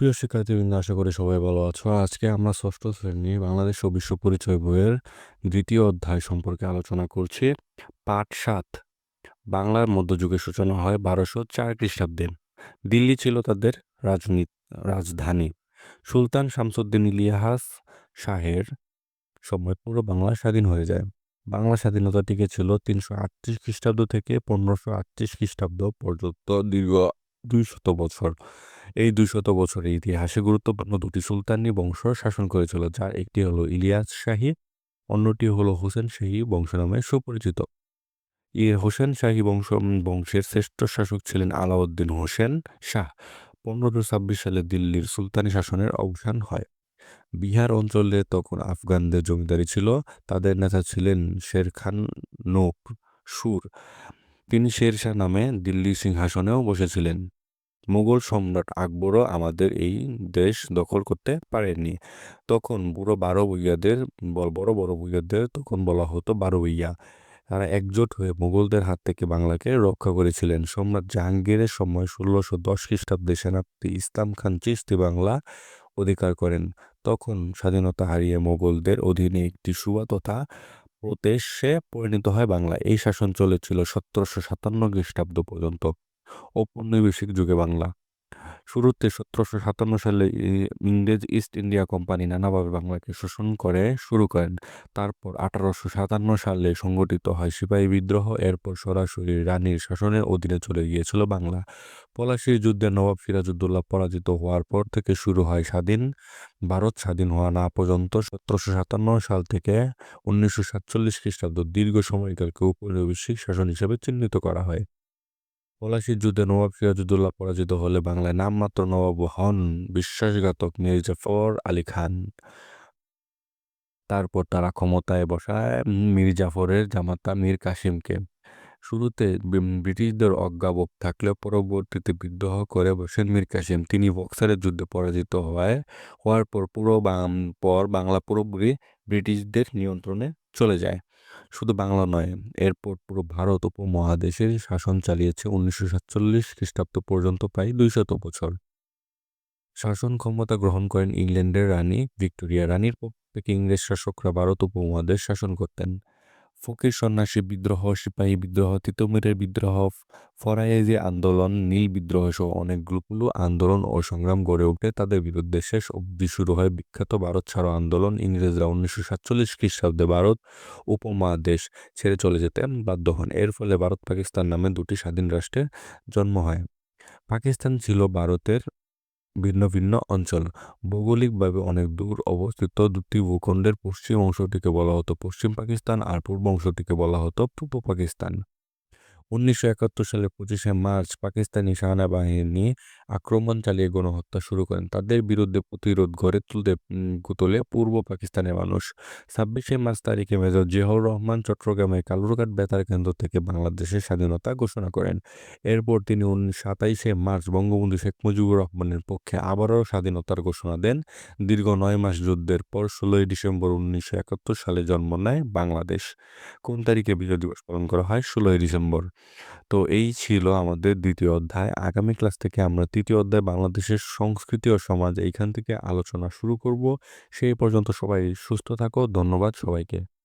সুপ্রিয় শিক্ষার্থীবৃন্দ, আশা করি সবাই ভালো আছো। আজকে আমরা ষষ্ঠ শ্রেণি বাংলাদেশ ও বিশ্ব পরিচয় বইয়ের দ্বিতীয় অধ্যায় সম্পর্কে আলোচনা করছি। পাঠ সাত, বাংলার মধ্যযুগের সূচনা হয় বারোশো চার খ্রিস্টাব্দে। দিল্লি ছিল তাদের রাজনীতি, রাজধানী। সুলতান শামসুদ্দিন ইলিয়াস শাহের সময় পুরো বাংলা স্বাধীন হয়ে যায়। বাংলা স্বাধীনতা টিকে ছিল তিনশো আটত্রিশ খ্রিস্টাব্দ থেকে পনেরোশো আটত্রিশ খ্রিস্টাব্দ পর্যন্ত, দীর্ঘ দুই শত বছর। এই দুইশত বছরের ইতিহাসে গুরুত্বপূর্ণ দুটি সুলতানি বংশ শাসন করেছিল, যার একটি হলো ইলিয়াস শাহী, অন্যটি হলো হোসেন শাহী বংশ নামে সুপরিচিত। ই হোসেন শাহী বংশ বংশের শ্রেষ্ঠ শাসক ছিলেন আলাউদ্দিন হোসেন শাহ। পনেরোশো ছাব্বিশ সালে দিল্লির সুলতানি শাসনের অবসান হয়। বিহার অঞ্চলে তখন আফগানদের জমিদারি ছিল, তাদের নেতা ছিলেন শের খান নোক সুর। তিনি শেরশাহ নামে দিল্লি সিংহাসনেও বসেছিলেন। মুঘল সম্রাট আকবরও আমাদের এই দেশ দখল করতে পারেননি। তখন বুড়ো বারো বইয়াদের বড় বড় বইয়াদের তখন বলা হতো বারো বইয়া তারা একজোট হয়ে মুঘলদের হাত থেকে বাংলাকে রক্ষা করেছিলেন। সম্রাট জাহাঙ্গীরের সময় ষোলোশো দশ খ্রিস্টাব্দে সেনাপতি ইসলাম খান চিস্তি বাংলা অধিকার করেন। তখন স্বাধীনতা হারিয়ে মোগলদের অধীনে একটি সুবা তথা প্রদেশে পরিণত হয় বাংলা। এই শাসন চলেছিল সতেরোশো সাতান্ন খ্রিস্টাব্দ পর্যন্ত। ঔপনিবেশিক যুগে বাংলা। শুরুতে সতেরোশো সাতান্ন সালে ইংরেজ ইস্ট ইন্ডিয়া কোম্পানি নানাভাবে বাংলাকে শোষণ করে শুরু করেন। তারপর আঠারোশো সাতান্ন সালে সংগঠিত হয় সিপাহী বিদ্রোহ, এরপর সরাসরি রানীর শাসনের অধীনে চলে গিয়েছিল বাংলা। পলাশির যুদ্ধে নবাব সিরাজউদ্দৌলা পরাজিত হওয়ার পর থেকে শুরু হয় স্বাধীন, ভারত স্বাধীন হওয়া না পর্যন্ত সতেরোশো সাতান্ন সাল থেকে উনিশশো সাতচল্লিশ খ্রিস্টাব্দ দীর্ঘ সময়কালকে উপনিবেশিক শাসন হিসেবে চিহ্নিত করা হয়। পলাশির যুদ্ধে নবাব সিরাজউদ্দৌলা পরাজিত হলে বাংলায় নামমাত্র নবাব হন বিশ্বাসঘাতক মির্জাফর আলী খান। তারপর তারা ক্ষমতায় বসায় মীর জাফরের জামাতা মীর কাসিমকে। শুরুতে ব্রিটিশদের অজ্ঞাবক থাকলেও পরবর্তীতে বিদ্রোহ করে বসেন মীর কাসিম। তিনি বক্সারের যুদ্ধে পরাজিত হওয়ায়, হওয়ার পর পুরো পর বাংলা পুরোপুরি ব্রিটিশদের নিয়ন্ত্রণে চলে যায়। শুধু বাংলা নয়, এরপর পুরো ভারত উপমহাদেশের শাসন চালিয়েছে উনিশশো সাতচল্লিশ খ্রিস্টাব্দ পর্যন্ত প্রায় দুইশত বছর। শাসন ক্ষমতা গ্রহণ করেন ইংল্যান্ডের রানী ভিক্টোরিয়া। রানীর পক্ষ থেকে ইংরেজ শাসকরা ভারত উপমহাদেশ শাসন করতেন। ফকির সন্ন্যাসী বিদ্রোহ, সিপাহী বিদ্রোহ, তিতুমিরের বিদ্রোহ ফরায়েজি আন্দোলন, নীল বিদ্রোহ সহ অনেকগুলো আন্দোলন ও সংগ্রাম গড়ে ওঠে, তাদের বিরুদ্ধে শেষ অবধি শুরু হয় বিখ্যাত ভারত ছাড়ো আন্দোলন। ইংরেজরা উনিশশো সাতচল্লিশ খ্রিস্টাব্দে ভারত উপমহাদেশ ছেড়ে চলে যেতে বাধ্য হন। এর ফলে ভারত পাকিস্তান নামে দুটি স্বাধীন রাষ্ট্রের জন্ম হয়। পাকিস্তান ছিল ভারতের ভিন্ন ভিন্ন অঞ্চল। ভৌগোলিকভাবে অনেক দূর অবস্থিত দুটি ভূখণ্ডের পশ্চিম অংশটিকে বলা হতো পশ্চিম পাকিস্তান আর পূর্ব অংশটিকে বলা হতো পূর্ব পাকিস্তান। উনিশশো একাত্তর সালের পঁচিশে মার্চ পাকিস্তানি সেনাবাহিনী আক্রমণ চালিয়ে গণহত্যা শুরু করেন। তাদের বিরুদ্ধে প্রতিরোধ গড়ে তুলতে তোলে পূর্ব পাকিস্তানের মানুষ। ছাব্বিশে মার্চ তারিখে মেজর জিয়াউর রহমান চট্টগ্রামের কালুরঘাট বেতার কেন্দ্র থেকে বাংলাদেশের স্বাধীনতা ঘোষণা করেন। এরপর তিনি সাতাইশে মার্চ বঙ্গবন্ধু শেখ মুজিবুর রহমানের পক্ষে আবারও স্বাধীনতার ঘোষণা দেন। দীর্ঘ নয় মাস যুদ্ধের পর ষোলোই ডিসেম্বর উনিশশো একাত্তর সালে জন্ম নেয় বাংলাদেশ। কোন তারিখে বিজয় দিবস পালন করা হয়? ষোলোই ডিসেম্বর। তো এই ছিল আমাদের দ্বিতীয় অধ্যায়। আগামী ক্লাস থেকে আমরা তৃতীয় অধ্যায় বাংলাদেশের সংস্কৃতি ও সমাজ এইখান থেকে আলোচনা শুরু করব। সেই পর্যন্ত সবাই সুস্থ থাকো, ধন্যবাদ সবাইকে।